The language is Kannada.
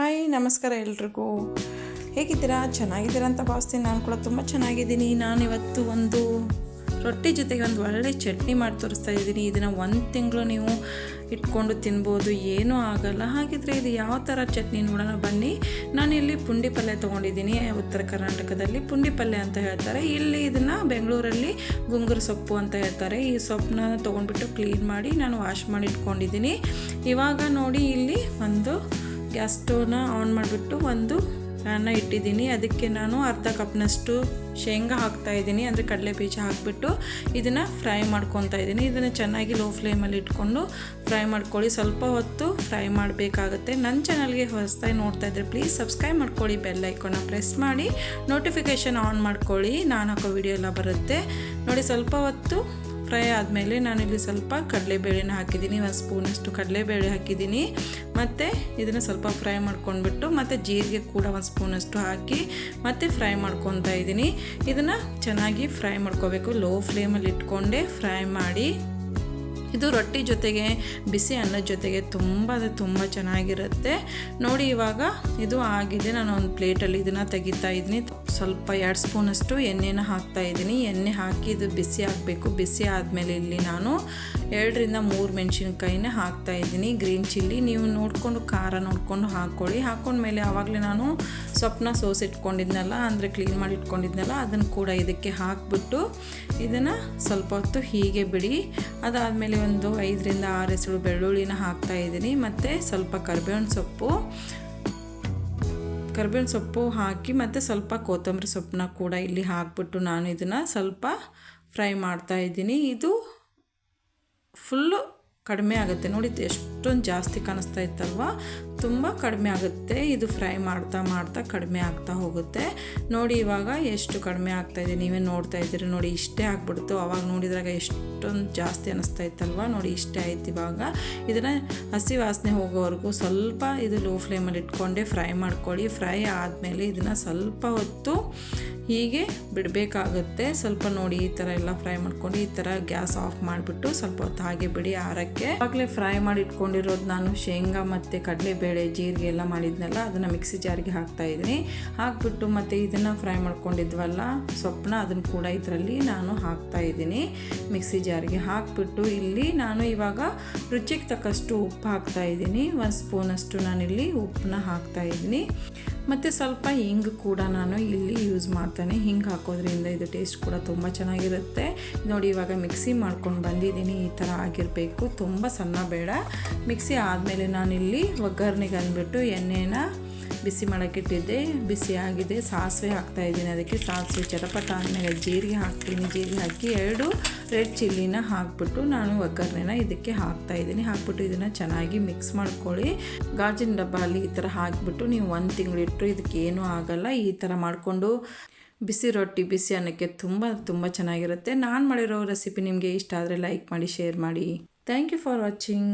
ಹಾಯ್, ನಮಸ್ಕಾರ ಎಲ್ರಿಗೂ. ಹೇಗಿದ್ದೀರಾ? ಚೆನ್ನಾಗಿದ್ದೀರಾ ಅಂತ ಭಾವಿಸ್ತೀನಿ. ನಾನು ಕೂಡ ತುಂಬ ಚೆನ್ನಾಗಿದ್ದೀನಿ. ನಾನಿವತ್ತು ಒಂದು ರೊಟ್ಟಿ ಜೊತೆಗೆ ಒಂದು ಒಳ್ಳೆ ಚಟ್ನಿ ಮಾಡಿ ತೋರಿಸ್ತಾ ಇದ್ದೀನಿ. ಇದನ್ನು ಒಂದು ತಿಂಗಳು ನೀವು ಇಟ್ಕೊಂಡು ತಿನ್ಬೋದು. ಏನೂ ಆಗಲ್ಲ. ಹಾಗಿದ್ರೆ ಇದು ಯಾವ ಥರ ಚಟ್ನಿ ನೋಡೋಣ. ಬನ್ನಿ. ನಾನಿಲ್ಲಿ ಪುಂಡಿ ಪಲ್ಯ ತೊಗೊಂಡಿದ್ದೀನಿ. ಉತ್ತರ ಕರ್ನಾಟಕದಲ್ಲಿ ಪುಂಡಿ ಪಲ್ಯ ಅಂತ ಹೇಳ್ತಾರೆ. ಇಲ್ಲಿ ಇದನ್ನು ಬೆಂಗಳೂರಲ್ಲಿ ಗುಂಗುರು ಸೊಪ್ಪು ಅಂತ ಹೇಳ್ತಾರೆ. ಈ ಸೊಪ್ಪನ್ನ ತೊಗೊಂಡ್ಬಿಟ್ಟು ಕ್ಲೀನ್ ಮಾಡಿ ನಾನು ವಾಶ್ ಮಾಡಿ ಇಟ್ಕೊಂಡಿದ್ದೀನಿ. ಇವಾಗ ನೋಡಿ ಇಲ್ಲಿ ಒಂದು ಗ್ಯಾಸ್ ಸ್ಟೋವ್ನ ಆನ್ ಮಾಡಿಬಿಟ್ಟು ಒಂದು ಪ್ಯಾನ್ನ ಇಟ್ಟಿದ್ದೀನಿ. ಅದಕ್ಕೆ ನಾನು ಅರ್ಧ ಕಪ್ನಷ್ಟು ಶೇಂಗಾ ಹಾಕ್ತಾ ಇದ್ದೀನಿ. ಅಂದರೆ ಕಡಲೆ ಬೀಜ ಹಾಕಿಬಿಟ್ಟು ಇದನ್ನು ಫ್ರೈ ಮಾಡ್ಕೊತಾ ಇದ್ದೀನಿ. ಇದನ್ನು ಚೆನ್ನಾಗಿ ಲೋ ಫ್ಲೇಮಲ್ಲಿ ಇಟ್ಕೊಂಡು ಫ್ರೈ ಮಾಡ್ಕೊಳ್ಳಿ. ಸ್ವಲ್ಪ ಹೊತ್ತು ಫ್ರೈ ಮಾಡಬೇಕಾಗತ್ತೆ. ನನ್ನ ಚಾನಲ್ಗೆ ಹೊಸದಾಗಿ ನೋಡ್ತಾ ಇದ್ದರೆ ಪ್ಲೀಸ್ ಸಬ್ಸ್ಕ್ರೈಬ್ ಮಾಡ್ಕೊಳ್ಳಿ. ಬೆಲ್ ಐಕೋನ ಪ್ರೆಸ್ ಮಾಡಿ ನೋಟಿಫಿಕೇಷನ್ ಆನ್ ಮಾಡ್ಕೊಳ್ಳಿ. ನಾನು ಹಾಕೋ ವಿಡಿಯೋ ಎಲ್ಲ ಬರುತ್ತೆ. ನೋಡಿ ಸ್ವಲ್ಪ ಹೊತ್ತು ಫ್ರೈ ಆದಮೇಲೆ ನಾನಿಲ್ಲಿ ಸ್ವಲ್ಪ ಕಡಲೆಬೇಳೆನ ಹಾಕಿದ್ದೀನಿ, ಒಂದು ಸ್ಪೂನಷ್ಟು ಕಡಲೆಬೇಳೆ ಹಾಕಿದ್ದೀನಿ. ಮತ್ತು ಇದನ್ನು ಸ್ವಲ್ಪ ಫ್ರೈ ಮಾಡ್ಕೊಂಡ್ಬಿಟ್ಟು ಮತ್ತು ಜೀರಿಗೆ ಕೂಡ ಒಂದು ಸ್ಪೂನಷ್ಟು ಹಾಕಿ ಮತ್ತು ಫ್ರೈ ಮಾಡ್ಕೊತಾ ಇದ್ದೀನಿ. ಇದನ್ನು ಚೆನ್ನಾಗಿ ಫ್ರೈ ಮಾಡ್ಕೋಬೇಕು. ಲೋ ಫ್ಲೇಮಲ್ಲಿ ಇಟ್ಕೊಂಡೆ ಫ್ರೈ ಮಾಡಿ ಇದು ರೊಟ್ಟಿ ಜೊತೆಗೆ ಬಿಸಿ ಅನ್ನದ ಜೊತೆಗೆ ತುಂಬ ತುಂಬ ಚೆನ್ನಾಗಿರುತ್ತೆ. ನೋಡಿ ಇವಾಗ ಇದು ಆಗಿದೆ. ನಾನು ಒಂದು ಪ್ಲೇಟಲ್ಲಿ ಇದನ್ನು ತೆಗಿತಾ ಇದ್ದೀನಿ. ಸ್ವಲ್ಪ ಎರಡು ಸ್ಪೂನಷ್ಟು ಎಣ್ಣೆನ ಹಾಕ್ತಾ ಇದ್ದೀನಿ. ಎಣ್ಣೆ ಹಾಕಿ ಇದು ಬಿಸಿ ಹಾಕಬೇಕು ಬಿಸಿ ಆದಮೇಲೆ ಇಲ್ಲಿ ನಾನು ಎರಡರಿಂದ ಮೂರು ಮೆಣಸಿನ್ಕಾಯಿನೇ ಹಾಕ್ತಾ ಇದ್ದೀನಿ. Green chilli. ನೀವು ನೋಡಿಕೊಂಡು ಖಾರ ನೋಡಿಕೊಂಡು ಹಾಕ್ಕೊಳ್ಳಿ ಹಾಕೊಂಡ್ಮೇಲೆ ಆವಾಗಲೇ ನಾನು ಸೊಪ್ಪನ್ನ ಸೋಸಿಟ್ಕೊಂಡಿದ್ನಲ್ಲ ಅಂದರೆ ಕ್ಲೀನ್ ಮಾಡಿ ಇಟ್ಕೊಂಡಿದ್ನಲ್ಲ, ಅದನ್ನು ಕೂಡ ಇದಕ್ಕೆ ಹಾಕ್ಬಿಟ್ಟು ಇದನ್ನು ಸ್ವಲ್ಪ ಹೊತ್ತು ಹೀಗೆ ಬಿಡಿ. ಅದಾದಮೇಲೆ ಒಂದು ಐದರಿಂದ ಆರು ಹೆಸರು ಬೆಳ್ಳುಳ್ಳಿನ ಹಾಕ್ತಾ ಇದ್ದೀನಿ. ಮತ್ತು ಸ್ವಲ್ಪ ಕರ್ಬೇವಿನ ಸೊಪ್ಪು ಕರ್ಬೇವಿನ ಸೊಪ್ಪು ಹಾಕಿ ಮತ್ತು ಸ್ವಲ್ಪ ಕೊತ್ತಂಬರಿ ಸೊಪ್ಪನ್ನ ಕೂಡ ಇಲ್ಲಿ ಹಾಕ್ಬಿಟ್ಟು ನಾನು ಇದನ್ನು ಸ್ವಲ್ಪ ಫ್ರೈ ಮಾಡ್ತಾ ಇದ್ದೀನಿ. ಇದು ಫುಲ್ಲು ಕಡಿಮೆ ಆಗುತ್ತೆ. ನೋಡಿ ಎಷ್ಟೊಂದು ಜಾಸ್ತಿ ಕಾಣಿಸ್ತಾ ಇತ್ತಲ್ವ? ತುಂಬ ಕಡಿಮೆ ಆಗುತ್ತೆ. ಇದು ಫ್ರೈ ಮಾಡ್ತಾ ಮಾಡ್ತಾ ಕಡಿಮೆ ಆಗ್ತಾ ಹೋಗುತ್ತೆ. ನೋಡಿ, ಇವಾಗ ಎಷ್ಟು ಕಡಿಮೆ ಆಗ್ತಾ ಇದೆ. ನೀವೇ ನೋಡ್ತಾ ಇದ್ದೀರಿ. ನೋಡಿ, ಇಷ್ಟೇ ಆಗ್ಬಿಡ್ತು. ಅವಾಗ ನೋಡಿದಾಗ ಎಷ್ಟೊಂದು ಜಾಸ್ತಿ ಅನ್ನಿಸ್ತಾ ಇತ್ತಲ್ವ? ನೋಡಿ, ಇಷ್ಟೇ ಆಯ್ತು ಇವಾಗ. ಇದನ್ನು ಹಸಿ ವಾಸನೆ ಹೋಗೋವರೆಗೂ ಸ್ವಲ್ಪ ಇದು ಲೋ ಫ್ಲೇಮಲ್ಲಿ ಇಟ್ಕೊಂಡೆ, ಫ್ರೈ ಮಾಡ್ಕೊಳ್ಳಿ. ಫ್ರೈ ಆದಮೇಲೆ ಇದನ್ನು ಸ್ವಲ್ಪ ಹೊತ್ತು ಹೀಗೆ ಬಿಡಬೇಕಾಗುತ್ತೆ. ಸ್ವಲ್ಪ ನೋಡಿ ಈ ಥರ ಎಲ್ಲ ಫ್ರೈ ಮಾಡ್ಕೊಂಡು ಈ ಥರ ಗ್ಯಾಸ್ ಆಫ್ ಮಾಡಿಬಿಟ್ಟು ಸ್ವಲ್ಪ ಹೊತ್ತು ಹಾಗೆ ಬಿಡಿ ಆರಕ್ಕೆ ಆಗಲೇ ಫ್ರೈ ಮಾಡಿ ಇಟ್ಕೊಂಡಿರೋದು ನಾನು ಶೇಂಗಾ ಮತ್ತು ಕಡಲೆಬೇಳೆ ಜೀರಿಗೆ ಎಲ್ಲ ಮಾಡಿದ್ನಲ್ಲ, ಅದನ್ನು ಮಿಕ್ಸಿ ಜಾರಿಗೆ ಹಾಕ್ತಾ ಇದ್ದೀನಿ. ಹಾಕ್ಬಿಟ್ಟು ಮತ್ತು ಇದನ್ನು ಫ್ರೈ ಮಾಡ್ಕೊಂಡಿದ್ವಲ್ಲ, ಸೊಪ್ಪನ್ನ ಅದನ್ನು ಕೂಡ ಇದರಲ್ಲಿ ನಾನು ಹಾಕ್ತಾ ಇದ್ದೀನಿ. ಮಿಕ್ಸಿ ಜಾರಿಗೆ ಹಾಕಿಬಿಟ್ಟು ಇಲ್ಲಿ ನಾನು ಇವಾಗ ರುಚಿಗೆ ತಕ್ಕಷ್ಟು ಉಪ್ಪು ಹಾಕ್ತಾ ಇದ್ದೀನಿ. ಒಂದು ಸ್ಪೂನಷ್ಟು ನಾನಿಲ್ಲಿ ಉಪ್ಪನ್ನ ಹಾಕ್ತಾ ಇದ್ದೀನಿ. ಮತ್ತು ಸ್ವಲ್ಪ ಹಿಂಗ್ ಕೂಡ ನಾನು ಇಲ್ಲಿ ಯೂಸ್ ಮಾಡ್ತೇನೆ. ಹಿಂಗೆ ಹಾಕೋದ್ರಿಂದ ಇದು ಟೇಸ್ಟ್ ಕೂಡ ತುಂಬ ಚೆನ್ನಾಗಿರುತ್ತೆ. ನೋಡಿ, ಇವಾಗ ಮಿಕ್ಸಿ ಮಾಡ್ಕೊಂಡು ಬಂದಿದ್ದೀನಿ. ಈ ಥರ ಆಗಿರಬೇಕು. ತುಂಬ ಸಣ್ಣ ಬೇಡ. ಮಿಕ್ಸಿ ಆದಮೇಲೆ ನಾನಿಲ್ಲಿ ಒಗ್ಗರಣೆಗೆ ಅಂದ್ಬಿಟ್ಟು ಎಣ್ಣೆನ ಬಿಸಿ ಮಾಡೋಕ್ಕಿಟ್ಟಿದ್ದೆ. ಬಿಸಿ ಆಗಿದೆ. ಸಾಸಿವೆ ಹಾಕ್ತಾ ಇದ್ದೀನಿ. ಅದಕ್ಕೆ ಸಾಸಿವೆ, ಚಟಪಟ ಆದಮೇಲೆ ಜೀರಿಗೆ ಹಾಕ್ತೀನಿ. ಜೀರಿಗೆ ಹಾಕಿ ಎರಡು ರೆಡ್ ಚಿಲ್ಲಿನ ಹಾಕ್ಬಿಟ್ಟು ನಾನು ಒಗ್ಗರಣೆನ ಇದಕ್ಕೆ ಹಾಕ್ತಾ ಇದ್ದೀನಿ. ಹಾಕ್ಬಿಟ್ಟು ಇದನ್ನು ಚೆನ್ನಾಗಿ ಮಿಕ್ಸ್ ಮಾಡ್ಕೊಳ್ಳಿ. ಗಾಜಿನ ಡಬ್ಬಲ್ಲಿ ಈ ಥರ ಹಾಕಿಬಿಟ್ಟು ನೀವು ಒಂದು ತಿಂಗಳಿಟ್ಟರು ಇದಕ್ಕೆ ಏನೂ ಆಗಲ್ಲ. ಈ ಥರ ಮಾಡಿಕೊಂಡು ಬಿಸಿ ರೊಟ್ಟಿ, ಬಿಸಿ ಅನ್ನಕ್ಕೆ ತುಂಬ ತುಂಬ ಚೆನ್ನಾಗಿರುತ್ತೆ. ನಾನು ಮಾಡಿರೋ ರೆಸಿಪಿ ನಿಮಗೆ ಇಷ್ಟ ಆದರೆ ಲೈಕ್ ಮಾಡಿ ಶೇರ್ ಮಾಡಿ. Thank you for watching